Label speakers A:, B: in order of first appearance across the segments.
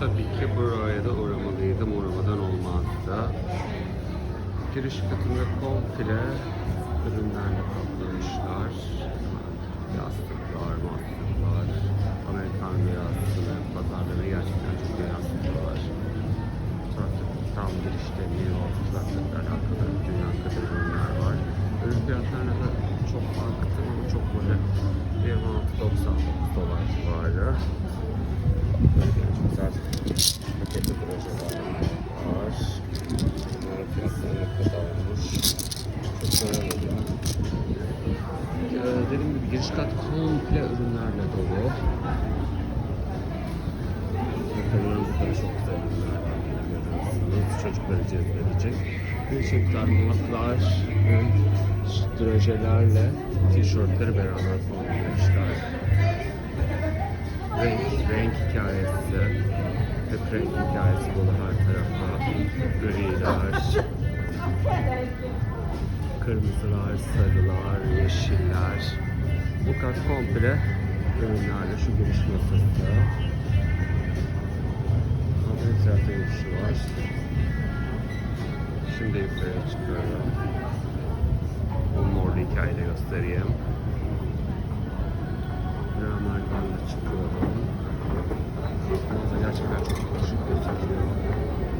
A: tabii ki buraya da uğramalıydım. Uğramadan olmazdı. Giriş katında komple ürünlerle kaplamışlar. Yastıklar, mastıklar, Amerikan rüyasını pazarlamaya gerçekten çok yansıtıyorlar. Tam girişte New York uzaklıkla alakalı dünya kadar ürünler var. Ürün fiyatlarına da çok baktım ama çok böyle 26.99 dolar civarı. Giriş kat komple ürünlerle dolu. Arkalarımızda da çok güzel ürünler var. Görüyorsunuz. Çocukları cezbedecek. Birçok darmalar ve drajelerle tişörtleri beraber kombinlemişler. Renk, renk hikayesi, hep renk hikayesi dolu her tarafa. Griler, kırmızılar, sarılar, yeşiller. Bu kat komple ürünlerle şu giriş masası. Haber tiyatro girişi var. Şimdi yukarıya çıkıyorum. Bu morlu hikayeyi de göstereyim. Ramardan da çıkıyorum. Mağaza gerçekten çok küçük gözüküyor.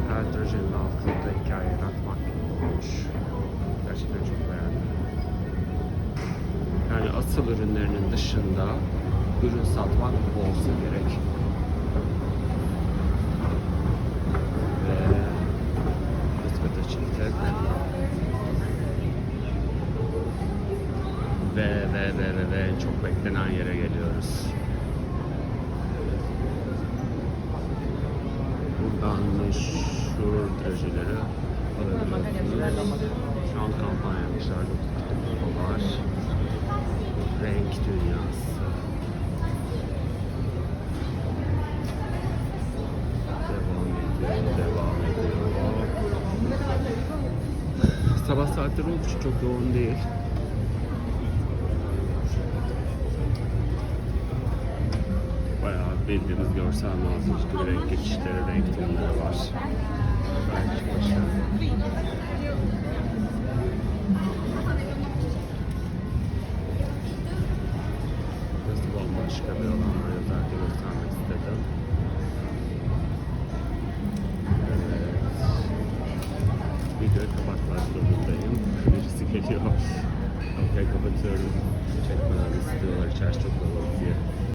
A: Her drajenin altında hikaye yaratmak olmuş. Gerçekten çok beğendim. Asıl ürünlerinin dışında ürün satmak olsa gerek. Ve. Ve ve ve ve çok beklenen yere geliyoruz. Buradan meşhur drajeleri alabiliyorsunuz. Şu an kampanya yapmışlar. 99 dolar. Renk dünyası. Devam ediyor, devam ediyor. Sabah saatleri olduğu için çok yoğun değil. Bayağı bildiğimiz görsel gibi renk geçişleri, renk tonları var. Gayet başarılı. başka bir alanı özellikle göstermek istedim. Evet. Videoyu kapatmak zorundayım. Birisi geliyor. Okey kapatıyorum. Çekmeler istiyorlar. İçerisi çok kalabalık diye.